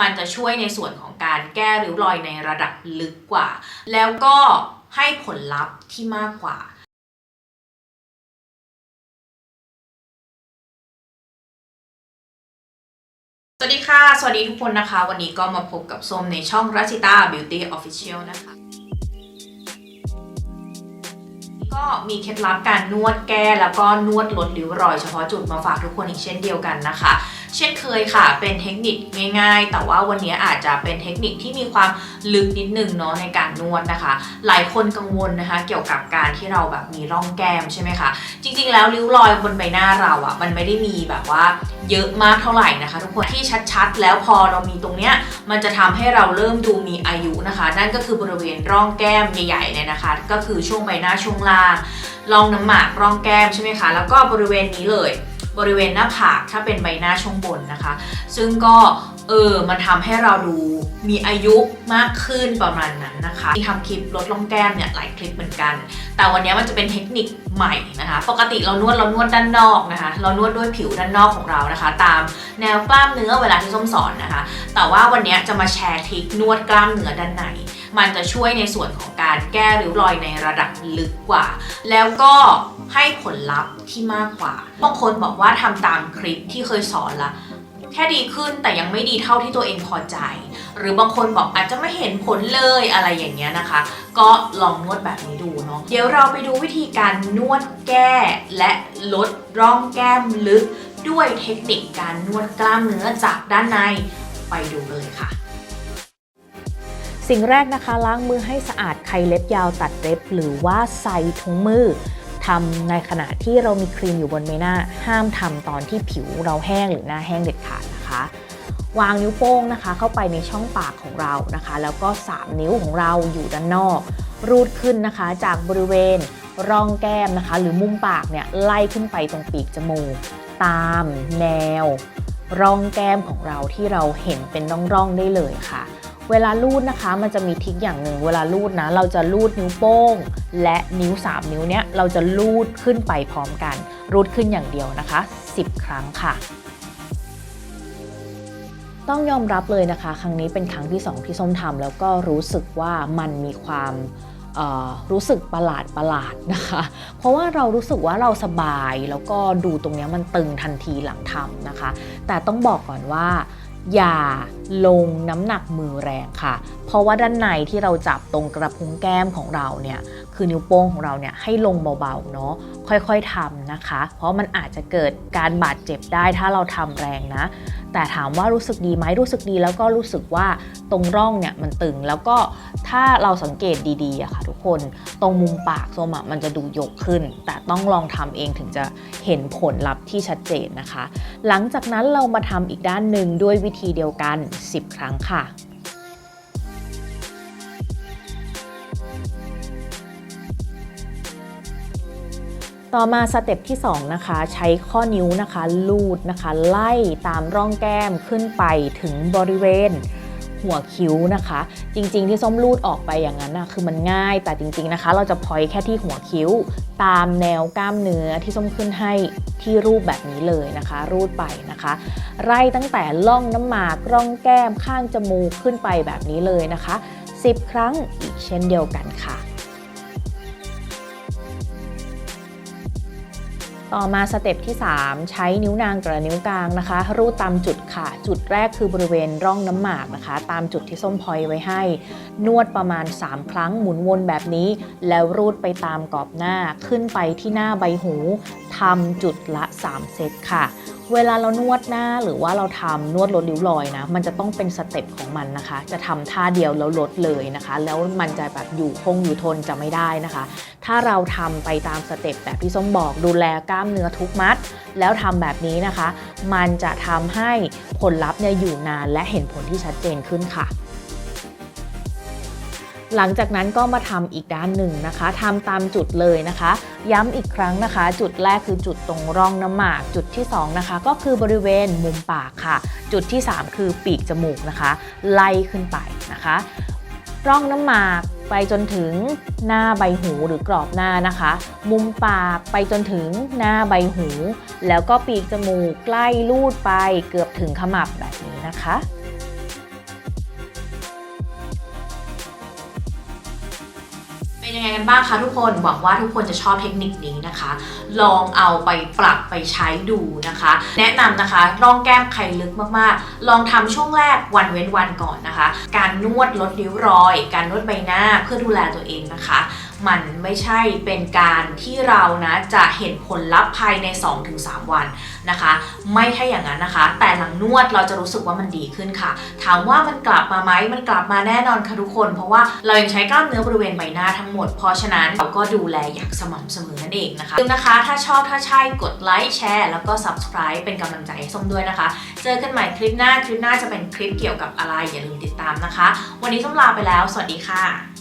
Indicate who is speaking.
Speaker 1: มันจะช่วยในส่วนของการแก้ริ้วรอยในระดับลึกกว่า แล้วก็ให้ผลลัพธ์ที่มากกว่าสวัสดีค่ะ สวัสดีทุกคนนะคะ วันนี้ก็มาพบกับส้มในช่องรัชิตา Beauty Official นะคะ ก็มีเคล็ดลับการนวดแก้แล้วก็นวดลดริ้วรอยเฉพาะจุดมาฝากทุกคนอีกเช่นเดียวกันนะคะ เช่นเคยค่ะ เป็นเทคนิคง่าย ๆ แต่ว่าวันนี้อาจจะเป็นเทคนิคที่มีความลึกนิดนึงเนาะในการนวดนะคะ หลายคนกังวลนะคะ เกี่ยวกับการที่เราแบบมีร่องแก้มใช่ไหมคะจริงๆแล้วริ้วรอยบนใบหน้าเราอะ่ะมันไม่ได้มีแบบว่าเยอะมากเท่าไหร่นะคะ ทุกคนที่ชัดๆ แล้วพอเรามีตรงเนี้ย มันจะทำให้เราเริ่มดูมีอายุนะคะ นั่นก็คือบริเวณร่องแก้มใหญ่ๆเนี่ยนะคะ ก็คือช่วงใบหน้าช่วงล่างร่องน้ำหมากร่องแก้มใช่ไหมคะแล้วก็บริเวณนี้เลยบริเวณหน้าผากถ้าเป็นใบหน้าช่วงบนนะคะ ซึ่งก็เออมันทำให้เราดู มีอายุมากขึ้นประมาณนั้นนะคะมีทำคลิปลดร่องแก้มเนี่ยหลายคลิปเหมือนกัน แต่วันนี้มันจะเป็นเทคนิคใหม่นะคะ ปกติเรานวดเรานวดด้านนอกนะคะ เรานวดด้วยผิวด้านนอกของเรานะคะ ตามแนวกล้ามเนื้อเวลาที่ส้มสอนนะคะ แต่ว่าวันนี้จะมาแชร์ทริคนวดกล้ามเนื้อด้านในมันจะช่วยในส่วนของการแก้ริ้วรอยในระดับลึกกว่า แล้วก็ให้ผลลัพธ์ที่มากกว่าบางคนบอกว่าทำตามคลิปที่เคยสอนละ แค่ดีขึ้นแต่ยังไม่ดีเท่าที่ตัวเองพอใจ หรือบางคนบอกอาจจะไม่เห็นผลเลยอะไรอย่างเงี้ยนะคะ ก็ลองนวดแบบนี้ดูเนาะเดี๋ยวเราไปดูวิธีการนวดแก้และลดร่องแก้มลึก ด้วยเทคนิคการนวดกล้ามเนื้อจากด้านในไปดูเลยค่ะ
Speaker 2: สิ่งแรกนะคะล้างมือให้สะอาดใครเล็บยาวตัดเล็บ หรือว่าใส่ถุงมือ ทำในขณะที่เรามีครีมอยู่บนใบหน้า ห้ามทำตอนที่ผิวเราแห้งหรือหน้าแห้งเด็ดขาดนะคะ วางนิ้วโป้งนะคะ เข้าไปในช่องปากของเรานะคะ แล้วก็ 3 นิ้วของเราอยู่ด้านนอก รูดขึ้นนะคะจากบริเวณร่องแก้มนะคะ หรือมุมปากเนี่ยไล่ขึ้นไปตรงปีกจมูก ตามแนว ร่องแก้มของเราที่เราเห็นเป็นร่องๆได้เลยค่ะ เวลาลูดนะคะ มันจะมีทริคอย่างหนึ่งเวลาลูดนะ เราจะลูดนิ้วโป้ง และนิ้ว 3 นิ้วเนี้ยเราจะลูดขึ้นไปพร้อมกัน รูดขึ้นอย่างเดียวนะคะ 10 ครั้งค่ะต้องยอมรับเลยนะคะ ครั้งนี้เป็นครั้งที่ 2 ที่ส้มทำแล้วก็รู้สึกว่ามันมีความรู้สึกประหลาดประหลาดนะคะ เพราะว่าเรารู้สึกว่าเราสบายแล้วก็ดูตรงนี้มันตึงทันทีหลังทำนะคะ แต่ต้องบอกก่อนว่า อย่าลงน้ำหนักมือแรงค่ะ เพราะว่าด้านในที่เราจับตรงกระพุ้งแก้มของเราเนี่ย คือนิ้วโป้งของเราเนี่ยให้ลงเบาๆเนาะ ค่อยๆทำนะคะ เพราะมันอาจจะเกิดการบาดเจ็บได้ถ้าเราทำแรงนะ แต่ถามว่ารู้สึกดีไหมรู้สึกดีแล้วก็รู้สึกว่าตรงร่องเนี่ยมันตึงแล้วก็ถ้าเราสังเกตดีๆอะค่ะทุกคนตรงมุมปากโซมอะมันจะดูยกขึ้น แต่ต้องลองทำเองถึงจะเห็นผลลัพธ์ที่ชัดเจนนะคะ หลังจากนั้นเรามาทำอีกด้านหนึ่งด้วยวิธีเดียวกัน 10 ครั้งค่ะ ต่อมาสเต็ปที่2นะคะใช้ข้อนิ้วนะคะลูดนะคะ ไล่ตามร่องแก้มขึ้นไปถึงบริเวณหัวคิ้วนะคะ จริงๆที่ส้มลูดออกไปอย่างนั้นนะคือมันง่ายแต่จริงๆนะคะ เราจะพอยแค่ที่หัวคิ้ว ตามแนวกล้ามเนื้อที่ส้มขึ้นให้ที่รูปแบบนี้เลยนะคะ รูดไปนะคะ ไล่ตั้งแต่ล่องน้ำหมากร่องแก้มข้างจมูกขึ้นไปแบบนี้เลยนะคะ 10 ครั้งอีกเช่นเดียวกันค่ะ ต่อมาสเต็ปที่ 3 ใช้นิ้วนางกับนิ้วกลางนะคะ รูดตามจุดค่ะ จุดแรกคือบริเวณร่องน้ำหมากนะคะ ตามจุดที่ส้มพอยไว้ให้ นวดประมาณ 3 ครั้งหมุนวนแบบนี้ แล้วรูดไปตามกรอบหน้าขึ้นไปที่หน้าใบหูทำจุดละ 3 เซตค่ะ เวลาเรานวดหน้าหรือว่าเราทำนวดลดริ้วรอยนะ มันจะต้องเป็นสเต็ปของมันนะคะ จะทำท่าเดียวแล้วลดเลยนะคะ แล้วมันจะแบบอยู่คงอยู่ทนจะไม่ได้นะคะ ถ้าเราทำไปตามสเต็ปแบบที่ส้มบอกดูแลกล้ามเนื้อทุกมัด แล้วทำแบบนี้นะคะ มันจะทำให้ผลลัพธ์เนี่ยอยู่นานและเห็นผลที่ชัดเจนขึ้นค่ะ หลังจากนั้นก็มาทำอีกด้านหนึ่งนะคะทำตามจุดเลยนะคะ ย้ำอีกครั้งนะคะ จุดแรกคือจุดตรงร่องน้ำหมาก จุดที่2นะคะก็คือบริเวณมุมปากค่ะ จุดที่ 3 คือปีกจมูกนะคะ ไล่ขึ้นไปนะคะ ร่องน้ำหมากไปจนถึงหน้าใบหูหรือกรอบหน้านะคะ มุมปากไปจนถึงหน้าใบหู แล้วก็ปีกจมูกใกล้ลูดไปเกือบถึงขมับแบบนี้นะคะ
Speaker 1: เป็นยังไงกันบ้างคะทุกคนหวังว่าทุกคนจะชอบเทคนิคนี้นะคะ ลองเอาไปปรับไปใช้ดูนะคะ แนะนำนะคะร่องแก้มใครลึกมากๆ ลองทำช่วงแรกวันเว้นวันก่อนนะคะ การนวดลดริ้วรอย การนวดใบหน้าเพื่อดูแลตัวเองนะคะ มันไม่ใช่เป็นการที่เรานะจะเห็นผลลัพธ์ภายใน 2-3 วันนะคะ ไม่ใช่อย่างนั้นนะคะ แต่หลังนวดเราจะรู้สึกว่ามันดีขึ้นค่ะ ถามว่ามันกลับมาไหมมันกลับมาแน่นอนค่ะทุกคน เพราะว่าเรายังใช้กล้ามเนื้อบริเวณใบหน้าทั้งหมด เพราะฉะนั้นเราก็ดูแลอย่างสม่ำเสมอนั่นเองนะคะลืมนะคะ ถ้าชอบถ้าใช่กดไลค์แชร์แล้วก็ subscribe เป็นกำลังใจให้ส้มด้วยนะคะ เจอกันใหม่คลิปหน้าคลิปหน้าจะเป็นคลิปเกี่ยวกับอะไรอย่าลืมติดตามนะคะ วันนี้ส้มลาไปแล้ว สวัสดีค่ะ